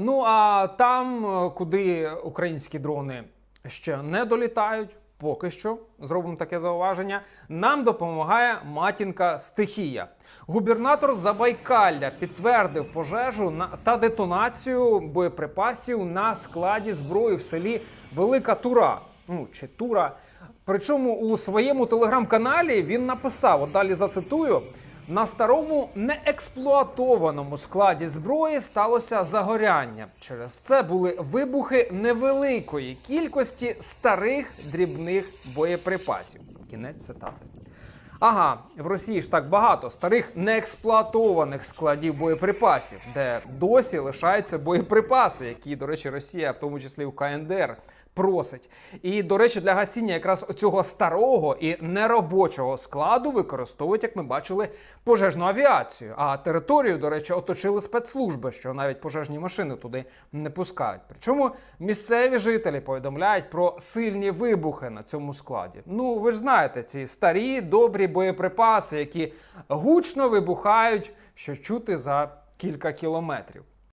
Ну а там, е, куди українські дрони ще не долітають, поки що зробимо таке зауваження. Нам допомагає матінка стихія. Губернатор Забайкалля підтвердив пожежу на та детонацію боєприпасів на складі зброї в селі Велика Тура. Ну чи Тура. Причому у своєму телеграм-каналі він написав: от далі зацитую. На старому неексплуатованому складі зброї сталося загоряння. Через це були вибухи невеликої кількості старих дрібних боєприпасів. Кінець цитати. Ага, в Росії ж так багато старих неексплуатованих складів боєприпасів, де досі лишаються боєприпаси, які, до речі, Росія, в тому числі в КНДР, просить. І, до речі, для гасіння якраз цього старого і неробочого складу використовують, як ми бачили, пожежну авіацію. А територію, до речі, оточили спецслужби, що навіть пожежні машини туди не пускають. Причому місцеві жителі повідомляють про сильні вибухи на цьому складі. Ну, ви ж знаєте, ці старі добрі боєприпаси, які гучно вибухають, що чути за кілька кілометрів.